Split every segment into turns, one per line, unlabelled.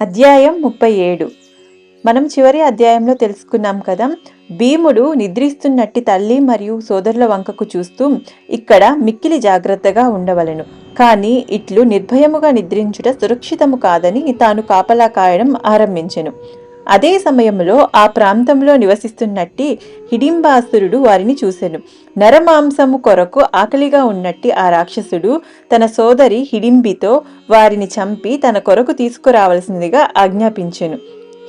అధ్యాయం ముప్పై ఏడు. మనం చివరి అధ్యాయంలో తెలుసుకున్నాం కదా భీముడు నిద్రిస్తున్నట్టి తల్లి మరియు సోదరుల వంకకు చూస్తూ ఇక్కడ మిక్కిలి జాగ్రత్తగా ఉండవలెను. కానీ ఇట్లు నిర్భయముగా నిద్రించుట సురక్షితము కాదని తాను కాపలా కాయడం ఆరంభించెను. అదే సమయంలో ఆ ప్రాంతంలో నివసిస్తున్నట్టి హిడింబాసురుడు వారిని చూసెను. నరమాంసము కొరకు ఆకలిగా ఉన్నట్టి ఆ రాక్షసుడు తన సోదరి హిడింబితో వారిని చంపి తన కొరకు తీసుకురావలసిందిగా ఆజ్ఞాపించెను.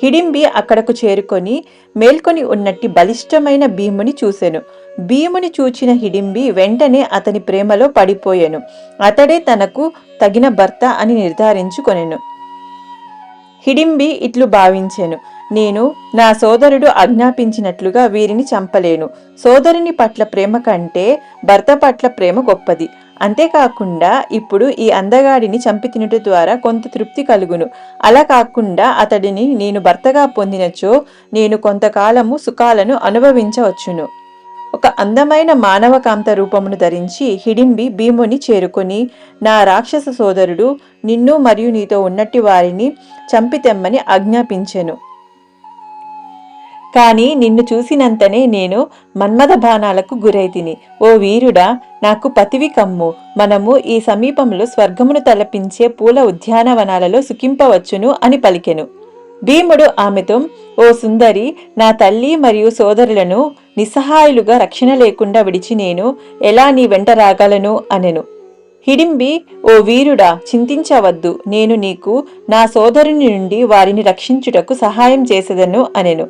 హిడింబి అక్కడకు చేరుకొని మేల్కొని ఉన్నట్టి బలిష్టమైన భీముని చూసెను. భీముని చూచిన హిడింబి వెంటనే అతని ప్రేమలో పడిపోయెను. అతడే తనకు తగిన భర్త అని నిర్ధారించుకొనెను. హిడింబి ఇట్లు భావించెను. నేను నా సోదరుడు ఆజ్ఞాపించినట్లుగా వీరిని చంపలేను. సోదరుని పట్ల ప్రేమ కంటే భర్త పట్ల ప్రేమ గొప్పది. అంతేకాకుండా ఇప్పుడు ఈ అందగాడిని చంపి తినుట ద్వారా కొంత తృప్తి కలుగును. అలా కాకుండా అతడిని నేను భర్తగా పొందినచో నేను కొంతకాలము సుఖాలను అనుభవించవచ్చును. ఒక అందమైన మానవకాంత రూపమును ధరించి హిడింబి భీముని చేరుకొని నా రాక్షస సోదరుడు నిన్ను మరియు నీతో ఉన్నట్టి వారిని చంపి తెమ్మని ఆజ్ఞాపించెను. కానీ నిన్ను చూసినంతనే నేను మన్మథ బాణాలకు గురైతిని. ఓ వీరుడా నాకు పతివి కమ్ము. మనము ఈ సమీపంలో స్వర్గమును తలపించే పూల ఉద్యానవనాలలో సుఖింపవచ్చును అని పలికెను. భీముడు ఆమెతో ఓ సుందరి నా తల్లి మరియు సోదరులను నిస్సహాయులుగా రక్షణ లేకుండా విడిచి నేను ఎలా నీ వెంట రాగలను? అనెను. హిడింబి ఓ వీరుడా చింతించవద్దు. నేను నీకు నా సోదరుని నుండి వారిని రక్షించుటకు సహాయం చేసేదను అనెను.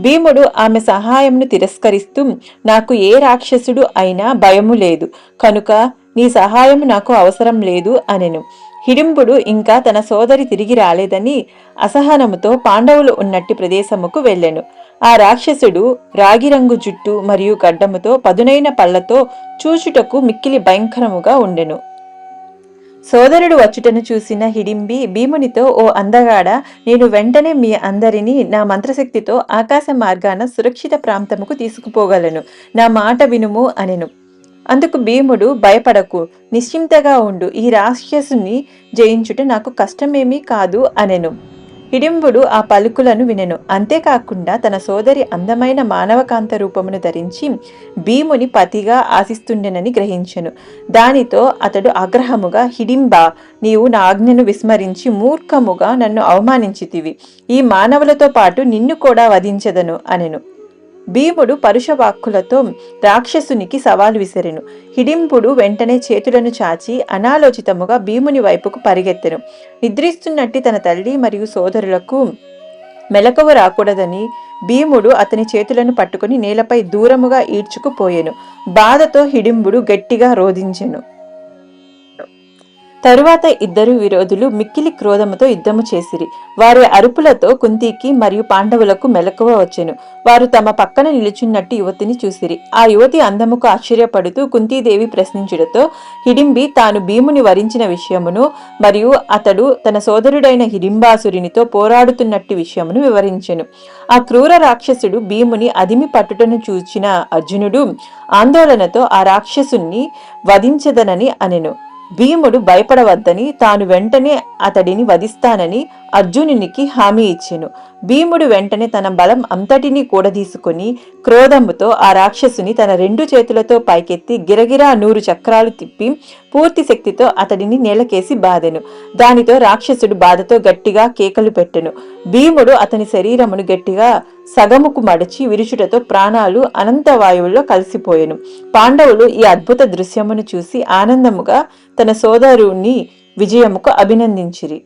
భీముడు ఆమె సహాయంను తిరస్కరిస్తూ నాకు ఏ రాక్షసుడు అయినా భయము లేదు. కనుక నీ సహాయం నాకు అవసరం లేదు అనెను. హిడింబుడు ఇంకా తన సోదరి తిరిగి రాలేదని అసహనముతో పాండవులు ఉన్నట్టి ప్రదేశముకు వెళ్ళెను. ఆ రాక్షసుడు రాగిరంగు జుట్టు మరియు గడ్డముతో పదునైన పళ్ళతో చూచుటకు మిక్కిలి భయంకరముగా ఉండెను. సోదరుడు వచ్చుటను చూసిన హిడింబి భీమునితో ఓ అందగాడ నేను వెంటనే మీ అందరినీ నా మంత్రశక్తితో ఆకాశ మార్గాన సురక్షిత ప్రాంతముకు తీసుకుపోగలను. నా మాట వినుము అనెను. అందుకు భీముడు భయపడకు నిశ్చింతగా ఉండు ఈ రాక్షసుని జయించుట నాకు కష్టమేమీ కాదు అనెను. హిడింబుడు ఆ పలుకులను వినెను. అంతేకాకుండా తన సోదరి అందమైన మానవకాంత రూపమును ధరించి భీముని పతిగా ఆశిస్తుండెనని గ్రహించెను. దానితో అతడు ఆగ్రహముగా హిడింబ నీవు నా ఆజ్ఞను విస్మరించి మూర్ఖముగా నన్ను అవమానించితివి. ఈ మానవులతో పాటు నిన్ను కూడా వధించదను అనెను. భీముడు పరుషవాక్కులతో రాక్షసునికి సవాలు విసిరెను. హిడింపుడు వెంటనే చేతులను చాచి అనాలోచితముగా భీముని వైపుకు పరిగెత్తెను. నిద్రిస్తున్నట్టి తన తల్లి మరియు సోదరులకు మెలకువ రాకూడదని భీముడు అతని చేతులను పట్టుకుని నేలపై దూరముగా ఈడ్చుకుపోయెను. బాధతో హిడింబుడు గట్టిగా రోధించెను. తరువాత ఇద్దరు విరోధులు మిక్కిలి క్రోధముతో యుద్ధము చేసిరి. వారి అరుపులతో కుంతికి మరియు పాండవులకు మెలకువ వచ్చెను. వారు తమ పక్కన నిలుచున్నట్టు యువతిని చూసిరి. ఆ యువతి అందముకు ఆశ్చర్యపడుతూ కుంతీదేవి ప్రశ్నించుటతో హిడింబి తాను భీముని వరించిన విషయమును మరియు అతడు తన సోదరుడైన హిడింబాసురునితో పోరాడుతున్నట్టు విషయమును వివరించెను. ఆ క్రూర రాక్షసుడు భీముని అదిమి పట్టుటను చూచిన అర్జునుడు ఆందోళనతో ఆ రాక్షసుణ్ణి వధించదనని అనెను. భీముడు భయపడవద్దని తాను వెంటనే అతడిని వధిస్తానని అర్జునునికి హామీ ఇచ్చెను. భీముడు వెంటనే తన బలం అంతటినీ కూడదీసుకుని క్రోధముతో ఆ రాక్షసుని తన రెండు చేతులతో పైకెత్తి గిరగిరా నూరు చక్రాలు తిప్పి పూర్తి శక్తితో అతడిని నేలకేసి బాదెను దానితో రాక్షసుడు బాధతో గట్టిగా కేకలు పెట్టెను. భీముడు అతని శరీరమును గట్టిగా సగముకు మడిచి విరుచుటతో ప్రాణాలు అనంత వాయువుల్లో కలిసిపోయెను. పాండవులు ఈ అద్భుత దృశ్యమును చూసి ఆనందముగా తన సోదరుని విజయముకు అభినందించిరి.